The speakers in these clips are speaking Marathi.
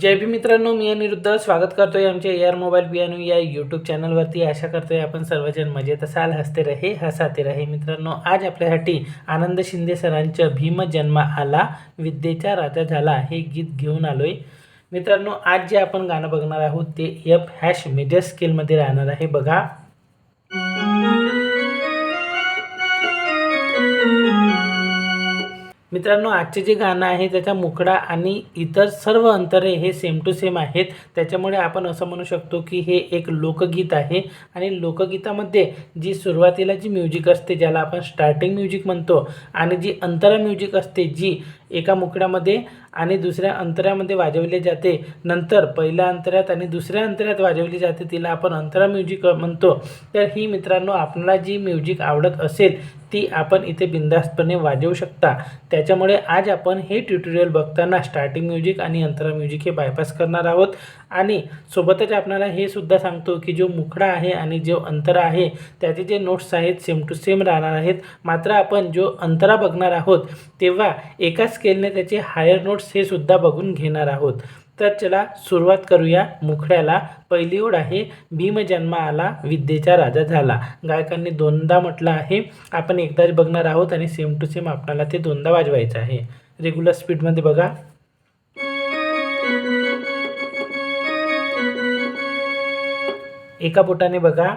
जय भी मित्रांनो मी अनिरुद्ध. स्वागत करतोय आमच्या एअर मोबाईल पियानो या यूट्यूब चॅनलवरती आशा करतोय आपण सर्वजण मजेत असाल हसते रहे हसाते रहे. मित्रांनो आज आपल्यासाठी आनंद शिंदे सरांचं भीम जन्म आला विद्येचा राजा झाला हे गीत घेऊन आलोय. मित्रांनो आज जे आपण गाणं बघणार आहोत ते एफ हॅश मेजर स्केलमध्ये राहणार आहे. बघा. मित्रांनो आजचे जे गाणं आहे त्याचा मुकडा आणि इतर सर्व अंतरे हे सेम टू सेम आहेत. त्याच्यामुळे आपण असं म्हणू शकतो की हे एक लोकगीत आहे. आणि लोकगीतामध्ये जी सुरुवातीला जी म्युझिक असते ज्याला आपण स्टार्टिंग म्युझिक म्हणतो आणि जी अंतरा म्युझिक असते जी एका मुकड्यामध्ये आणि दुसऱ्या अंतरामध्ये वाजवले जाते. नंतर पहिल्या अंतरात आणि दुसऱ्या अंतरात वाजवली जाते. तिला आपण अंतरा म्युझिक म्हणतो. तर ही मित्रांनो आपल्याला जी म्युझिक आवडत असेल ती आपण इथे बिंदास्तपणे वाजवू शकता. त्याच्यामुळे आज आपण हे ट्युटोरियल बघताना स्टार्टिंग म्युझिक आणि अंतरा म्युझिक हे बायपास करणार आहोत. आणि सोबतच आपल्याला हे सुद्धा सांगतो की जो मुखडा आहे आणि जो अंतरा आहे त्याचे जे नोट्स आहेत सेम टू सेम राहणार आहेत. मात्र आपण जो अंतरा बघणार आहोत तेव्हा एका स्केलने त्याचे हायर नोट्स हे सुद्धा बघून घेणार आहोत. तर चला सुरुवात करूया. मुखड्याला पहिली ओढ आहे. भीम जन्म आला विद्येचा राजा झाला. गायकांनी दोनदा म्हटलं आहे. आपण एकदाच बघणार आहोत आणि सेम टू सेम आपणाला ते दोनदा वाजवायचं आहे. रेग्युलर स्पीडमध्ये बघा. एका बोटाने बघा.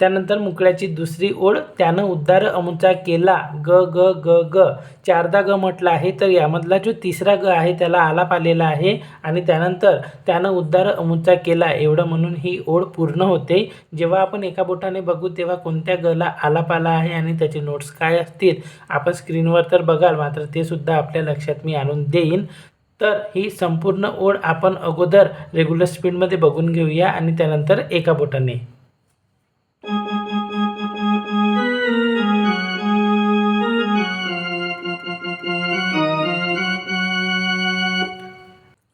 त्यानंतर मुकड्याची दुसरी ओळ त्यानं उद्धार अमुचा केला. ग ग ग ग. चारदा ग म्हटलं आहे तर यामधला जो तिसरा ग आहे त्याला आलाप आलेला आहे आणि त्यानंतर त्यानं उद्धार अमुचा केला. एवढं म्हणून ही ओळ पूर्ण होते. जेव्हा आपण एका बोटाने बघू तेव्हा कोणत्या गला आलाप आला आहे आणि त्याचे नोट्स काय असतील आपण स्क्रीनवर तर बघाल मात्र ते सुद्धा आपल्या लक्षात मी आणून देईन. तर ही संपूर्ण ओळ आपण अगोदर रेग्युलर स्पीडमध्ये बघून घेऊया आणि त्यानंतर एका बोटाने.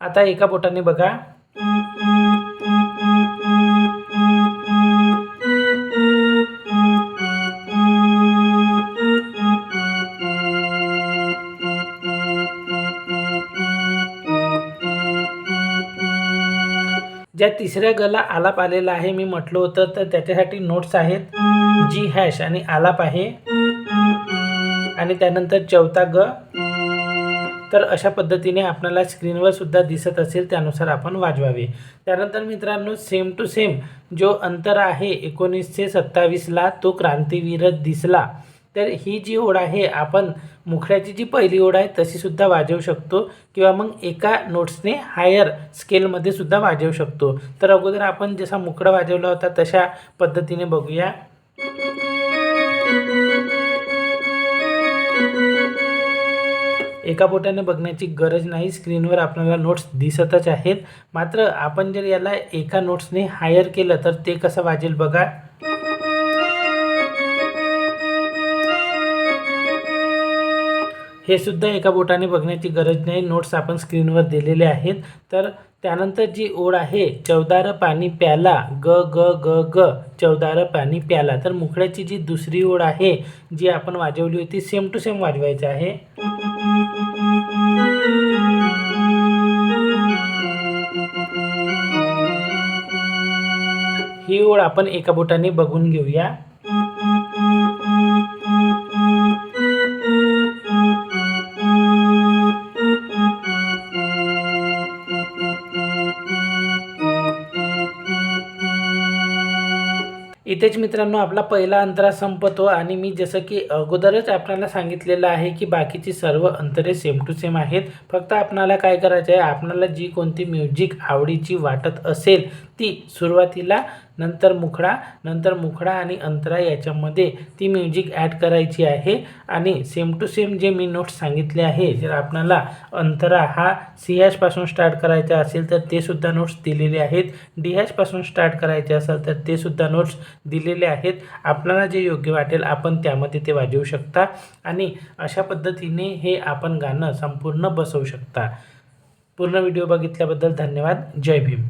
आता एका बोटाने बघा. ज्या तिसऱ्या गला आलाप आलेला आहे मी म्हटलं होतं तर त्याच्यासाठी नोट्स आहेत जी हॅश आणि आलाप आहे. आणि त्यानंतर चौथा ग. तर अशा पद्धतीने आपल्याला स्क्रीनवर सुद्धा दिसत असेल त्यानुसार आपण वाजवावे. त्यानंतर मित्रांनो सेम टू सेम जो अंतर आहे एकोणीसशे सत्तावीसला तो क्रांतीवीर दिसला. तर ही जी ओढ आहे आपण मुखड्याची जी पहिली ओढ आहे तशीसुद्धा वाजवू शकतो. किंवा मग एका नोट्सने हायर स्केलमध्ये सुद्धा वाजवू शकतो. तर अगोदर आपण जसा मुखडा वाजवला होता तशा पद्धतीने बघूया. एका बोटाने बघण्याची गरज नाही स्क्रीनवर आपल्याला नोट्स दिसतच आहेत. मात्र आपण जर याला एका नोट्सने हायर केलं तर ते कसं वाजेल बघा. हे सुद्धा एका बोटाने बघण्याची गरज नाही. नोट्स आपण स्क्रीनवर दिलेले आहेत. तर त्यानंतर जी ओळ आहे चौदार पाणी प्याला ग ग ग ग चवदार पाणी प्याला. तर मुखड्याची जी दुसरी ओळ आहे जी आपण वाजवली होती सेम टू सेम वाजवायची आहे. ही ओळ आपण एका बोटाने बघून घेऊया. इथेच मित्रांनो आपला पहिला अंतरा संपतो आणि मी जसं की अगोदरच आपल्याला सांगितलेलं आहे की बाकीची सर्व अंतरे सेम टू सेम आहेत. फक्त आपणाला काय करायचं आहे आपणाला जी कोणती म्युझिक आवडीची वाटत असेल ती सुरुवातीला नंतर मुखडा नंतर मुखडा आणि अंतरा याच्यामध्ये ती म्युझिक ॲड करायची आहे. आणि सेम टू सेम जे मी नोट्स सांगितले आहे जर आपणाला अंतरा हा सी हॅशपासून स्टार्ट करायचा असेल तर ते सुद्धा नोट्स दिलेले आहेत. डी हॅशपासून स्टार्ट करायचे असेल तर ते सुद्धा नोट्स दिलेले आहेत. आपल्याला जे योग्य वाटेल आपण त्यामध्ये ते वाजवू शकता. आणि अशा पद्धतीने हे आपण गाणं संपूर्ण बसवू शकता. पूर्ण व्हिडिओ बघितल्याबद्दल धन्यवाद. जय भीम.